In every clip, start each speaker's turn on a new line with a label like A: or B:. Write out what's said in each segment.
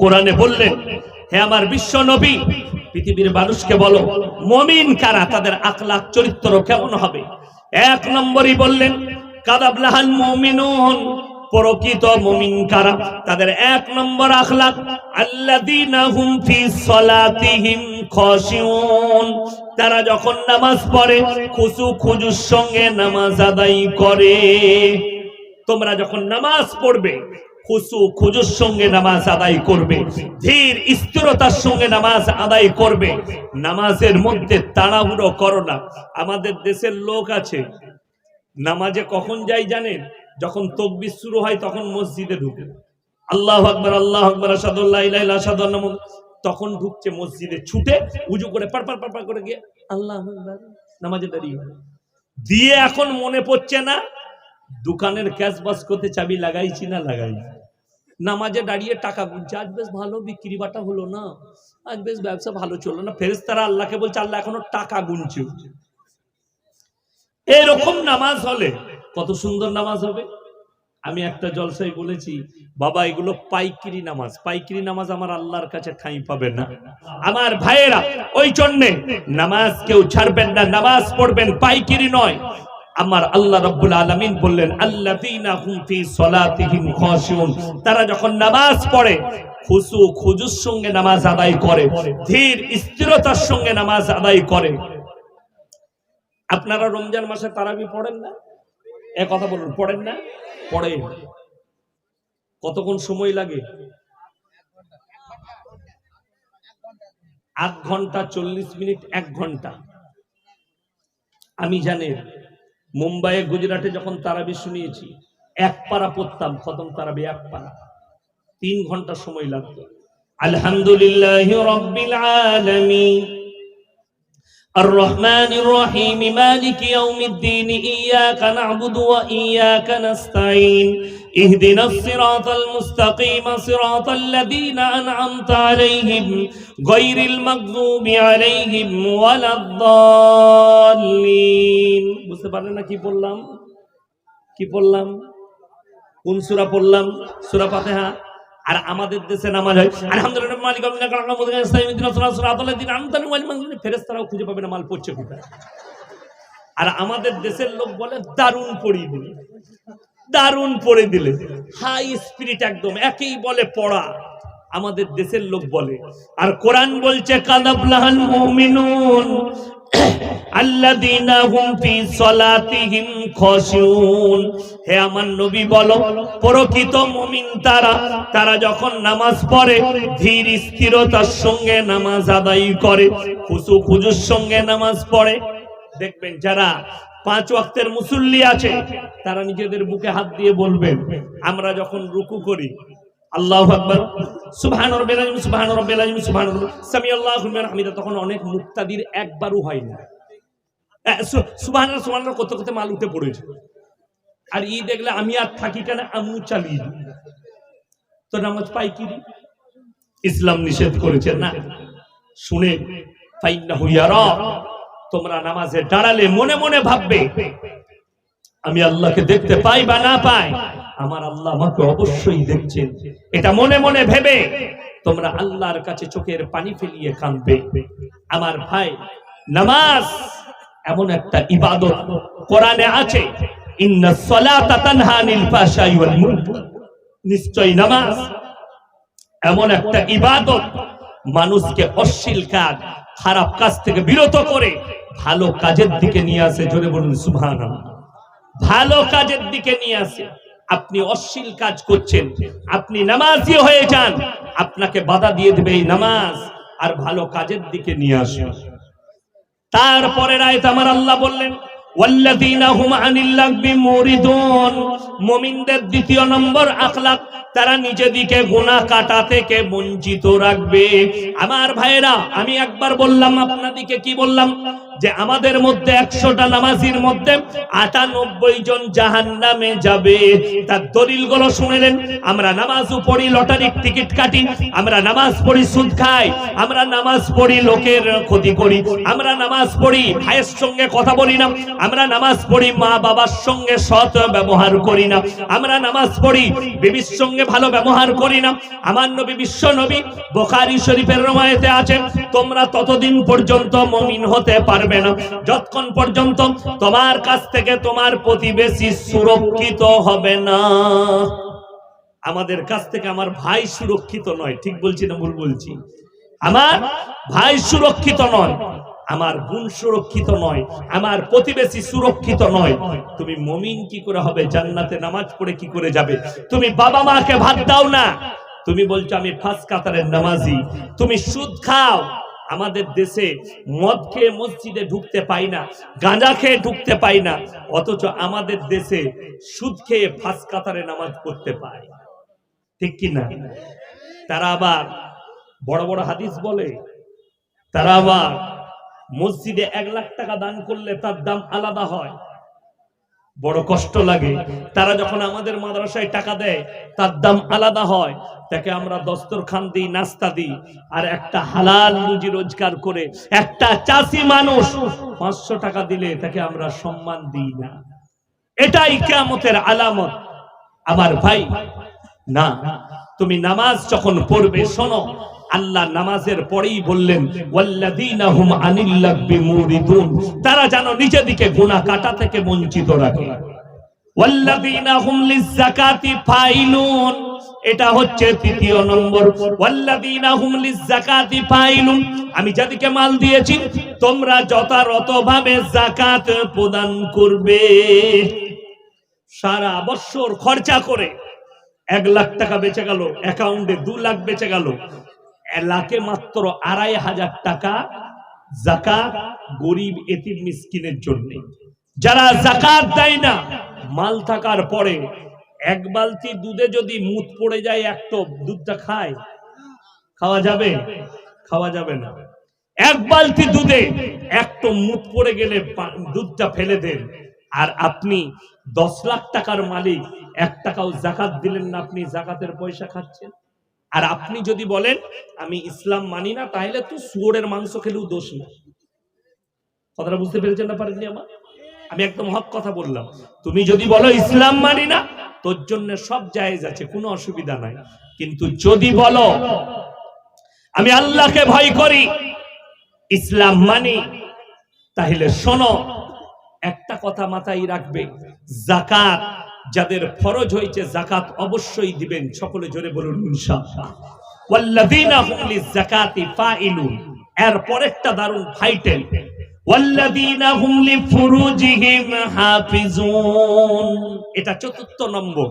A: কোরআনে বললেন, হে আমার বিশ্ব নবী, পৃথিবীর মানুষকে বলো, মমিন কারা, তাদের আখলাখ চরিত্র কেমন হবে? এক নম্বরই বললেন কাদাবলাহাল মুমিনুন, প্রকৃত মুমিন কারা, তাদের এক নম্বর আখলাক তারা যখন নামাজ পড়ে খুশু খুজুর সঙ্গে নামাজ আদায় করে। তোমরা যখন নামাজ পড়বে সঙ্গে নামাজ করবে। সঙ্গে নামাজ আদায় করবে। নামাজের মধ্যে তাড়াহুড়ো করো না। আমাদের দেশের লোক আছে, নামাজে কখন যাই জানেন? যখন তকবির শুরু হয় তখন মসজিদে ঢুকে। আল্লাহ আকবর আল্লাহ আকবর আসাদুল্লাহ তখন ঢুকছে মসজিদে, ছুটে উজু করে পার পার পার পার করে গিয়ে আল্লাহ নামাজে দাঁড়িয়ে দিয়ে এখন মনে পড়ছে না, দোকানের ক্যাশ বাস করতে চাবি লাগাইছি না লাগাই নামাজে দাঁড়িয়ে টাকা গুনছে আজ বেশ ভালো বিক্রি বাটা হলো না, আজ বেশ ব্যবসা ভালো চলল না। ফেরেস তারা আল্লাহকে বলছে, আল্লাহ এখনও টাকা গুনছে। এরকম নামাজ হলে কত সুন্দর নামাজ হবে। আমি একটা জলসাই বলেছি, বাবা, এগুলো পাইকিরি নামাজ। পাইকিরি নামাজ আমার আল্লাহর কাছে ঠাঁই পাবে না। আমার ভাইয়েরা, ওই জন্যে নামাজ কেউ ছাড়বেন না, নামাজ পড়বেন, পাইকিরি নয়। আমার আল্লাহ রাব্বুল আলামিন বললেন খাশিউন। তারা যখন নামাজ পড়ে খুশু খুজুর সঙ্গে নামাজ আদায় করে, ধীর স্থিরতার সঙ্গে নামাজ আদায় করে। আপনারা রমজান মাসে তারাবি পড়েন না? এ কথা বলুন, পড়েন না? পড়েন। কতক্ষণ সময় লাগে? আধ ঘণ্টা, চল্লিশ মিনিট, এক ঘণ্টা। আমি জানি মুম্বাইয়ে গুজরাটে যখন তারাবি শুনিয়েছি, এক পারা পড়তাম, খতম তারাবি এক পারা তিন ঘণ্টা সময় লাগতো। আলহামদুলিল্লাহ রব্বিল আলামিন। الرحمن الرحيم مالك يوم الدين إياك نعبد وإياك نستعين اهدنا الصراط المستقيم صراط الذين أنعمت عليهم غير المغضوب عليهم ولا الضالين বুঝতে পারলেন না কি বললাম কি বললাম কোন সূরা পড়লাম সূরা ফাতিহা আর আমাদের দেশে নামাজ হয়। আলহামদুলিল্লাহ মালিক ফেরেশতারাও খুঁজে পাবে না, মাল পড়ছে কোথায়। আর আমাদের দেশের লোক বলে, দারুণ পড়িয়ে দিলে। দারুণ পড়ে দিলে। হাই স্পিরিট একদম, একেই বলে পড়া। আমাদের দেশের লোক বলে, আর কোরআন বলছে, কাদাবলাহাল মুমিনুন, আল্লাযীনা হুম ফি সলাতিহিম খাশিউন। হে আমার নবী বলো, প্রকৃত মুমিন তারা তারা যখন নামাজ পড়ে, ধীর স্থিরতার সঙ্গে নামাজ আদায় করে, খুশু খুজুর সঙ্গে নামাজ পড়ে। দেখবেন যারা পাঁচ ওয়াক্তের মুসল্লি আছে, তারা নিজেদের বুকে হাত দিয়ে বলবেন, আমরা যখন রুকু করি, আল্লাহ আকবার, সুবহান রাব্বিল আযীম, সুবহান রাব্বিল সামি আল্লাহু হামিদা, তখন অনেক মুক্তাদির একবারও হয় না। সুবহান সুবহান করতে করতে মাল উঠে পড়েছে। আর ই দেখলে আমি আর থাকি কেন? আমিও চালিয়ে দিই। তো নামাজ পাই কি ইসলাম নিষেধ করেছে না? শুনে তোমরা নামাজে দাঁড়ালে মনে মনে ভাববে, আমি আল্লাহকে দেখতে পাই বা না পাই? আমার আল্লাহ আমাকে অবশ্যই দেখছেন। এটা মনে মনে ভেবে তোমরা আল্লাহর কাছে চোখের পানি ফেলিয়ে কাঁদবে। আমার ভাই, নামাজ এমন একটা ইবাদত কোরআনে আছে নিশ্চয়ই নামাজ এমন একটা ইবাদত মানুষকে অশ্লীল কাজ, খারাপ কাজ থেকে বিরত করে ভালো কাজের দিকে নিয়ে আসে, জোরে বলুন, সুবহানাল্লাহ। ভালো কাজের দিকে নিয়ে আসে। আপনি অশ্লীল কাজ করছেন, আপনি নামাজি হয়ে যান, আপনাকে বাধা দিয়ে দেবে এই নামাজ আর ভালো কাজের দিকে নিয়ে আসে। তারপরে রায়ত আমার আল্লাহ বললেন মুমিনদের দ্বিতীয় নম্বর আখলাক, তারা নিজেদিকে গুণা কাটা থেকে বঞ্চিত রাখবে। আমার ভাইরা আমি একবার বললাম, আপনাদিকে কি বললাম? যে আমাদের মধ্যে একশোটা নামাজির মধ্যে আটানব্বই জন জাহান নামে যাবে। তার দলিলগুলো শুনেলেন আমরা নামাজও পড়ি, লটারির টিকিট কাটি, আমরা নামাজ পড়ি, সুদ খাই, আমরা নামাজ পড়ি, লোকের ক্ষতি করি, আমরা নামাজ পড়ি, ভাইয়ের সঙ্গে কথা বলি না, আমরা নামাজ পড়ি, মা বাবার সঙ্গে সৎ ব্যবহার করি না, আমরা নামাজ পড়ি, বিবির সঙ্গে ভালো ব্যবহার করি না। আমার নবী বিশ্ব নবী, বোখারি শরীফের রমায়েতে আছে তোমরা ততদিন পর্যন্ত মমিন হতে পারবে না। যতক্ষণ পর্যন্ত তোমার কাছ থেকে তোমার প্রতিবেশী সুরক্ষিত হবে না। আমাদের কাছ থেকে আমার ভাই সুরক্ষিত নয়। ঠিক বলছি না ভুল বলছি? আমার ভাই সুরক্ষিত নয়। আমার বোন সুরক্ষিত নয়। আমার প্রতিবেশী সুরক্ষিত নয়। তুমি মমিন কি করে হবে? জান্নাতে নামাজ পড়ে কি করে যাবে? তুমি বাবা মাকে ভাত দাও না। তুমি বলছো, আমি ফার্স্ট কাতারের নামাজি। তুমি সুদ খাও। আমাদের দেশে মদ খেয়ে মসজিদে ঢুকতে পাই না, গাঁজা খেয়ে ঢুকতে পাই না, অথচ আমাদের দেশে সুদ খেয়ে ফাঁস কাতারে নামাজ পড়তে পায়। ঠিক কিনা তারা আবার বড় বড় হাদিস বলে, তারা আবার মসজিদে এক লাখ টাকা দান করলে তার দাম আলাদা হয়। বড় কষ্ট লাগে। তারা যখন আমাদের মাদ্রাসায় টাকা দেয়, তার দাম আলাদা হয়। তাকে আমরা দস্তরখান দিই, নাস্তা দিই। আর একটা হালাল রুজি রোজগার করে একটা চাষি মানুষ পাঁচশো টাকা দিলে তাকে আমরা সম্মান দিই না। এটাই কেমতের আলামত। আমার ভাই, না, তুমি নামাজ যখন পড়বে, শোনো আল্লাহ নামাজের পরেই বললেন তারা যেন নিজেদিকে গুনাহ কাটা থেকে বঞ্চিত রাখে। এটা হচ্ছে তৃতীয় নম্বর। আমি যাদেরকে মাল দিয়েছি, তোমরা যথাযথভাবে যাকাত প্রদান করবে। সারা বছর খরচা করে এক লাখ টাকা বেঁচে গেল, অ্যাকাউন্টে দু লাখ বেঁচে গেল লাখে মাত্র আড়াই হাজার টাকা জাকাত গরিব এতিম মিসকিনের জন্য। যারা জাকাত দেয় না, মাল থাকার পরে এক বালতি দুধে যদি মুত পড়ে যায় এক টপ, দুধটা খায়? খাওয়া যাবে? খাওয়া যাবে না। এক বালতি দুধে এক টপ মুত পড়ে গেলে দুধটা ফেলে দেন। আর আপনি দশ লাখ টাকার মালিক, এক টাকাও জাকাত দিলেন না, আপনি জাকাতের পয়সা খাচ্ছেন? আর আপনি যদি বলেন, আমি ইসলাম মানি না, তাহলে তো শুয়োরের মাংস খেলেও দোষ না কথাটা বুঝতে পেরেছেন না পারেননি আমার? আমি একদম হক কথা বললাম। তুমি যদি বলো, ইসলাম মানি না, তোর জন্য সব জায়েজ আছে, কোনো অসুবিধা নাই। কিন্তু যদি বলো, আমি আল্লাহকে ভয় করি, ইসলাম মানি, তাহলে শোনো, একটা কথা মাথায় রাখবে, জাকাত যাদের ফরজ হয়েছে জাকাত অবশ্যই দিবেন। সকলে জোরে বলুন এটা চতুর্থ নম্বর।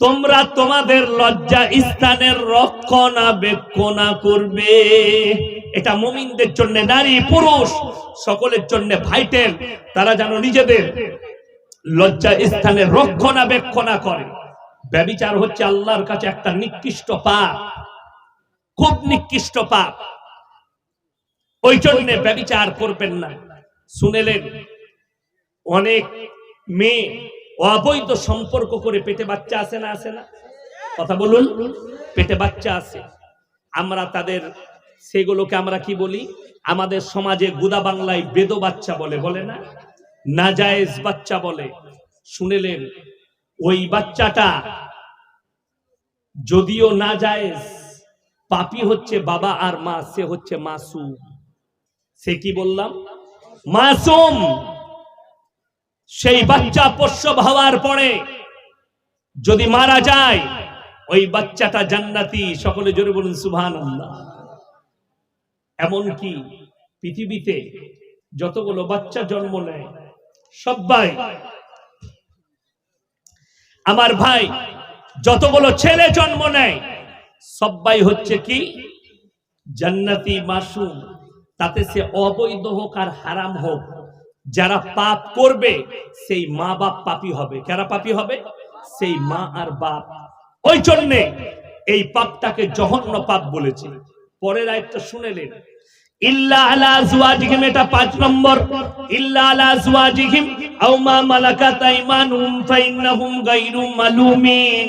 A: তোমরা তোমাদের লজ্জা স্থানের রক্ষণাবেক্ষণা করবে। এটা মুমিনদের জন্য, নারী, পুরুষ, সকলের জন্য ভাইটেল। তারা যেন নিজেদের লজ্জা স্থানে রক্ষণাবেক্ষণা করে। ব্যবিচার হচ্ছে আল্লাহর কাছে একটা নিকৃষ্ট পাপ। খুব নিকৃষ্ট পাপ। ওই জন্য ব্যবিচার করবেন না। শুনেলেন, অনেক মেয়ে অবৈধ সম্পর্ক করে পেটে বাচ্চা আসে না আসে না? কথা বলুন, পেটে বাচ্চা আসে আমরা তাদের, সেগুলোকে আমরা কি বলি? আমাদের সমাজে গুদা বাংলায় বেদ বাচ্চা বলে বলে না? নাজায়েজ বাচ্চা বলে। শুনেলেন, ওই বাচ্চাটা যদিও না জায়েজ পাপি হচ্ছে বাবা আর মা, সে হচ্ছে মাসুম। সে কি বললাম? মাসুম, সেই বাচ্চা প্রসব হওয়ার পরে যদি মারা যায়, ওই বাচ্চাটা জান্নাতি। সকলে জোরে বলুন সুবহান আল্লাহ এমনকি পৃথিবীতে যতগুলো বাচ্চা জন্ম নেয় সবাই আমার ভাই, যতগুলো ছেলে জন্ম নেয় সবাই হচ্ছে কি? জান্নাতি মাসুম। তাতে সে অবৈধ হোক আর হারাম হোক, যারা পাপ করবে, সেই মা বাপ পাপী হবে। কারা পাপী হবে? সেই মা আর বাপ। ওই জন্যে এই পাপটাকে জঘন্য পাপ বলেছে। পরের আয়টা শুনেলেন ইল্লা আলা আজওয়াজিহিম, এটা পাঁচ নম্বর। ইল্লা আলা আজওয়াজিহিম, আও মা মালাকাত আইমানুহুম, ফাইন্নাহুম গায়রু মালুমিন।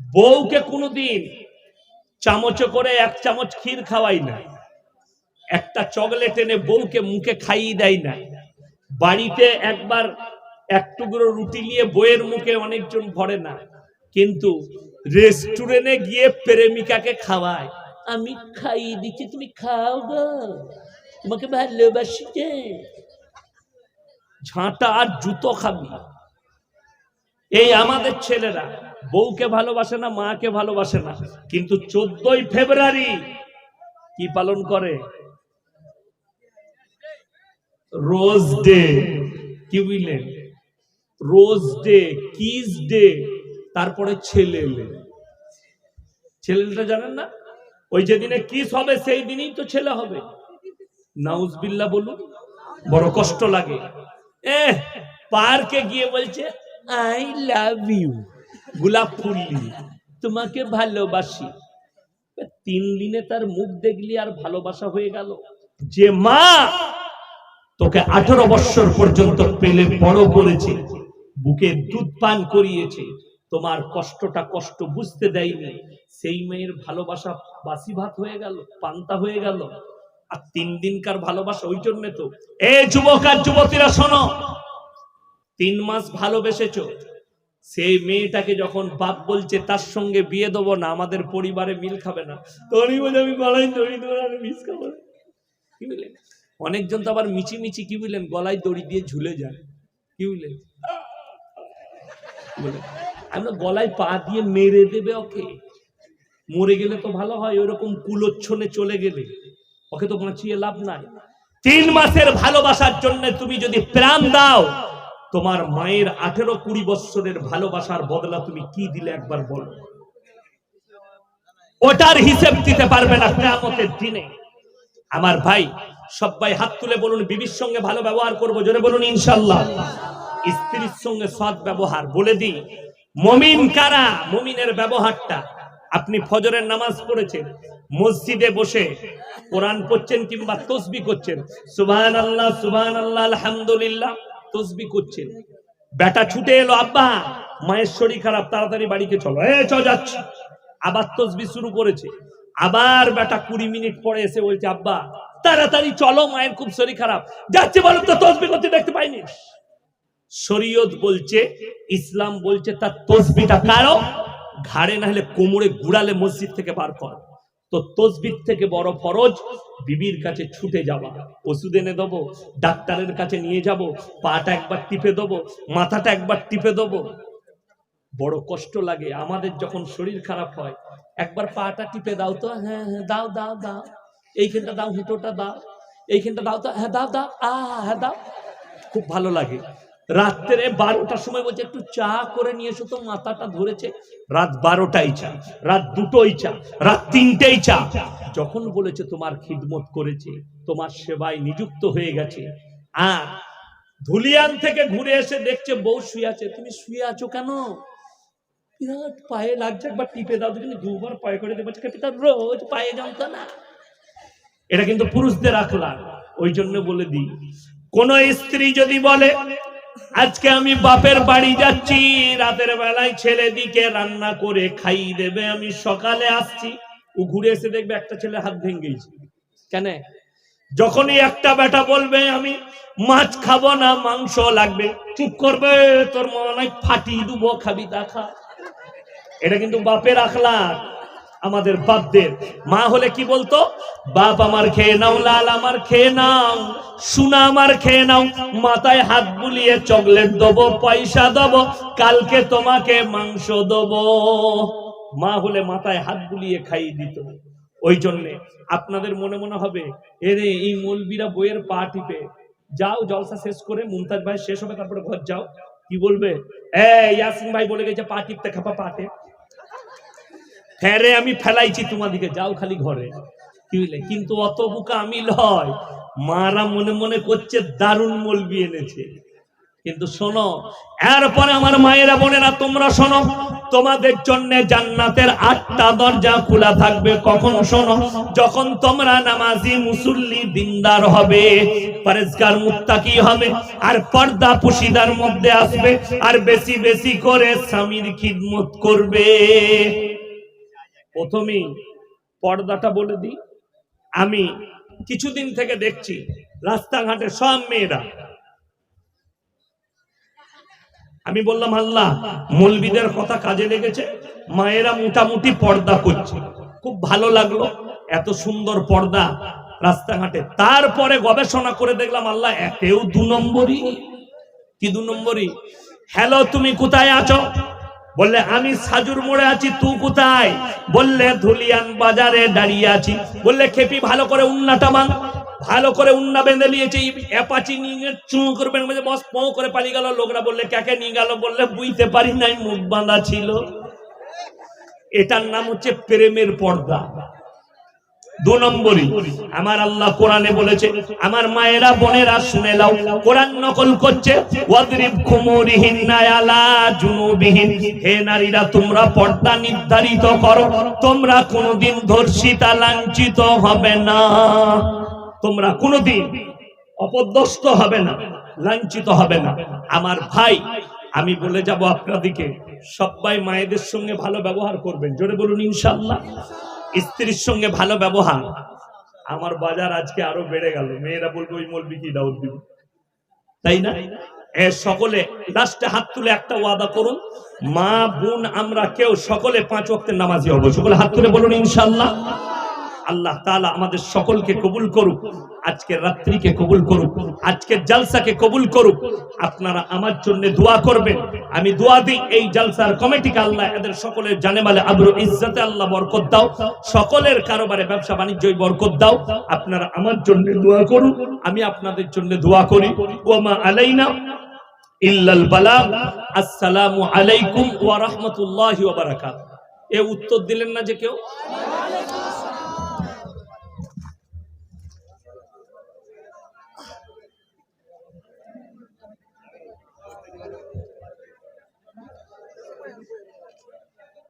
A: বউকে কোনোদিন চামচে করে এক চামচ ক্ষীর খাওয়াই না। একটা চকলেট এনে বউকে মুখে খাইয়ে দেয় না। বাড়িতে একবার এক টুকরো রুটি নিয়ে বইয়ের মুখে অনেকজন ভরে না। কিন্তু রেস্টুরেন্টে গিয়ে প্রেমিকাকে খাওয়ায়। আমি খাইয়ে দিচ্ছি, তুমি খাও তোমাকে ভালোবাসি ঝাঁটা আর জুতো খাবি। এই আমাদের ছেলেরা বউকে ভালোবাসে না, মাকে ভালোবাসে না। কিন্তু চোদ্দই ফেব্রুয়ারি কি পালন করে? রোজ ডে, কি বুঝলেন? রোজ ডে, কিস ডে, তারপরে ছেলে ছেলেটা জানেন না? ওই যেদিনে কিস হবে, সেই দিনই তো ছেলে হবে। নাউজবিল্লা বলুন, বড় কষ্ট লাগে। এ পার্কে গিয়ে বলছে, আই লাভ ইউ। গোলাপ ফুল নিয়ে। তোমাকে ভালোবাসি। তিন দিনে তার মুখ দেখলি আর ভালোবাসা হয়ে গেল। যে মা তোকে আঠারো বৎসর পর্যন্ত পেলে বড় করেছে, বুকে দুধ পান করিয়েছে। তোমার কষ্টটা কষ্ট বুঝতে দেয়নি। সেই মেয়ের ভালোবাসা বাসি ভাত হয়ে গেল, পান্তা হয়ে গেল। আর তিন দিনকার ভালোবাসা ওই জন্য তো। এ যুবক আর যুবতীরা শোনো, তিন মাস ভালোবেসেছো। সেই মেয়েটাকে যখন বাপ বলছে, তার সঙ্গে বিয়ে দেবো না, আমাদের পরিবারে মিল খাবে না। তখনই বলে, আমি গলায় দড়ি দেবো আর মিস খাব না। কি বুঝলেন অনেকজন তো আবার মিচি মিচি কি বুঝলেন গলায় দড়ি দিয়ে ঝুলে যায়। কি বুঝলেন? আমরা গলায় পা দিয়ে মেরে দেবে ওকে। মরে গেলে তো ভালো হয়, ওরকম কুলোচ্ছনে চলে গেলে। ওকে তো বাঁচিয়ে লাভ নাই। তিন মাসের ভালোবাসার জন্য তুমি যদি প্রাণ দাও তোমার মায়ের আঠেরো কুড়ি বৎসরের ভালোবাসার বদলা তুমি কি দিলে একবার বলো? ওটার হিসেব দিতে পারবে না কেয়ামতের দিনে। আমার ভাই সবাই হাত তুলে বলুন, বিবির সঙ্গে ভালো ব্যবহার করব, জোরে বলুন, ইনশাল্লাহ। স্ত্রীর সঙ্গে সৎ ব্যবহার, বলে দিই, মমিন কারা? মমিনের ব্যবহারটা। আপনি ফজরের নামাজ পড়েছেন, মসজিদে বসে কোরআন পড়ছেন কিংবা তসবি করছেন সুবহান আল্লাহ সুবহান আল্লাহ আলহামদুলিল্লাহ। তসবি করছেন। বেটা ছুটে এলো, আব্বা, মায়ের শরীর খারাপ, তাড়াতাড়ি বাড়িতে চলো। এ, চ, যাচ্ছি। আবার তসবি শুরু করেছে। আবার বেটা কুড়ি মিনিট পরে এসে বলছে, আব্বা, তাড়াতাড়ি চলো, মায়ের খুব শরীর খারাপ। যাচ্ছে বলো তো, তসবি করতে দেখতে পাইনি? শরীয়ত বলছে, ইসলাম বলছে, তার তসবিটা কারও? ঘাড়ে না হলে কোমরে গুড়ালে মসজিদ থেকে বার কর। তো তসবির থেকে বড় ফরজ, বিবির কাছে ছুটে যাওয়া। ওষুধ এনে দেবো, ডাক্তারের কাছে নিয়ে যাব, পাটা একবার টিপে দেবো, মাথাটা একবার টিপে দেবো। বড় কষ্ট লাগে, আমাদের যখন শরীর খারাপ হয়, একবার পাটা টিপে দাও তো হ্যাঁ হ্যাঁ দাও দাও দাও। এইখানটা দাও, হুটোটা দাও। এইখানটা দাও তো হ্যাঁ দাও দাও, আ হ্যাঁ দাও। খুব ভালো লাগে। রাত্রে বারোটার সময় বলছে, একটু চা করে নিয়ে এসো তো, মাথাটা ধরেছে। রাত বারোটাই চা, রাত দুটোই চা, রাত তিনটেই চা। যখন বলেছে, তোমার খিদমত করেছে, তোমার সেবায় নিযুক্ত হয়ে গেছে। আর ধুলিয়ান থেকে ঘুরে এসে দেখছে, বউ শুয়ে আছে। তুমি শুয়ে আছো কেন? বিরাট পায়ে লাগছে, একবার টিপে দাও তুমি দুবার পায়ে করে দেবো। তার রোজ পায়ে যন্ত্রণা এটা কিন্তু পুরুষদের আখলাক ওই জন্য বলে দিই, কোন স্ত্রী যদি বলে আজকে আমি বাপের বাড়ি যাচ্ছি, রাতের বেলায় ছেলে দিকে রান্না করে খাইয়ে দেবে। আমি সকালে আসছি, ও ঘুরে এসে দেখবে একটা ছেলে হাত ভেঙেছে। কেন? যখনই একটা বেটা বলবে, আমি মাছ খাব না, মাংস লাগবে, চুপ করবে, তোর মনে ফাটিয়ে দেবো, খাবি তা খা এটা কিন্তু বাপের আখলাক আমাদের বাপদের। মা হলে কি বলতো? বাপ আমার খেয়ে নাও, লাল আমার খেয়ে নাও, সোনা আমার খেয়ে নাও, মাথায় হাত বুলিয়ে চকলেট দেবো, পয়সা দেবো, কালকে তোমাকে মাংস দেবো। মা হলে মাথায় হাত বুলিয়ে খাইয়ে দিত। ওই জন্যে আপনাদের মনে মনে হবে এরে এই মৌলবীরা বইয়ের পা টিপে। যাও, জলসা শেষ করে মুমতাজ ভাই শেষ হবে, তারপরে ঘর যাও। কি বলবে? এ, ইয়াসিন ভাই বলে গেছে, পা টিপতে, খাপা পাতে হ্যাঁ রে আমি ফেলাইছি তোমাদিকে, যাও খালি ঘরে। বুঝলে কিন্তু অত বুকা আমি লয়, মারা মনে মনে করছে দারুণ মলবি এনেছে। কিন্তু শোনো, এরপরে আমার মায়েরা বোনেরা তোমরা শোনো, তোমাদের জন্য জান্নাতের আটটা দরজা খোলা থাকবে, কখন শোনো, যখন তোমরা নামাজি মুসল্লি দিনদার হবে, পরেজগার মুত্তাকি হবে, আর পর্দা পুশিদার মধ্যে আসবে, আর বেশি বেশি করে স্বামীর খিদমত করবে। প্রথমেই পর্দাটা বলে দিই। আমি কিছুদিন থেকে দেখছি রাস্তাঘাটে সব মেয়েরা। আমি বললাম, আল্লাহ, মৌলবিদের কথা কাজে লেগেছে। মায়েরা মোটামুটি পর্দা করছে। খুব ভালো লাগল, এত সুন্দর পর্দা রাস্তাঘাটে। তারপরে গবেষণা করে দেখলাম, আল্লাহ এতেও দু নম্বরই। কি দু নম্বরই? হ্যালো, তুমি কোথায় আছো? বললে, আমি সাজুর মোড়ে আছি, তু কোথায়? বললে, ধুলিয়ান বাজারে দাঁড়িয়ে আছি। বললে, খেপি, ভালো করে উন্নাটা মান ভালো করে উন্না বেঁধে নিয়েছে অ্যাপাচি নিয়ে চু করবেন বস, পো করে পালিয়ে গেল। লোকরা বললে, কাকে নিয়ে গেল? বললে, বুঝতে পারি নাই, মুখ বাঁধা ছিল। এটার নাম হচ্ছে প্রেমের পর্দা। দু নম্বরই। আমার আল্লাহ কোরআনে বলেছে, আমার মায়েরা, বোনেরা, শুনে লাও কোরআন নকল করছে হে নারীরা, তোমরা পর্দা নির্ধারিত করো, তোমরা কোনোদিন ধর্ষিতা লাঞ্ছিত হবে না। তোমরা কোনোদিন অপদস্থ হবে না, লাঞ্ছিত হবে না। আমার ভাই, আমি বলে যাব আপনাদিকে সবাই মায়েদের সঙ্গে ভালো ব্যবহার করবেন। জোরে বলুন ইনশাআল্লাহ। স্ত্রীর সঙ্গে ভালো ব্যবহার। আমার বাজার আজকে আরও বেড়ে গেল। মেয়েরা বলবে, ওই মলবি কি দাউদ দিব। তাই না? এ সকলে লাস্টে হাত তুলে একটা ওয়াদা করুন। মা, বোন, আমরা কেউ সকলে পাঁচ ওয়াক্তের নামাজি হব। সকলে হাত তুলে বলুন, ইনশাআল্লাহ। আল্লাহ তাআলা আমাদের সকলকে কবুল করুক, আজকের রাত্রিকে কবুল করুক, আজকের জালসাকে কবুল করুক। আপনারা আমার জন্য দোয়া করবেন। আমি দোয়া দিই, এই জালসার কমিটিকে আল্লাহ এদের সকলের জানে মালে আবরু ইজ্জতে আল্লাহ বরকত দাও। সকলের কারোবারে ব্যবসা বাণিজ্যই বরকত দাও। আপনারা আমার জন্য দোয়া করুন, আমি আপনাদের জন্য দোয়া করি। ওমা আলাইনা ইল্লাল বালাগ আসসালামু আলাইকুম ওয়া রাহমাতুল্লাহি ওয়া বারাকাতুহু। এ উত্তর দিলেন না যে কেউ?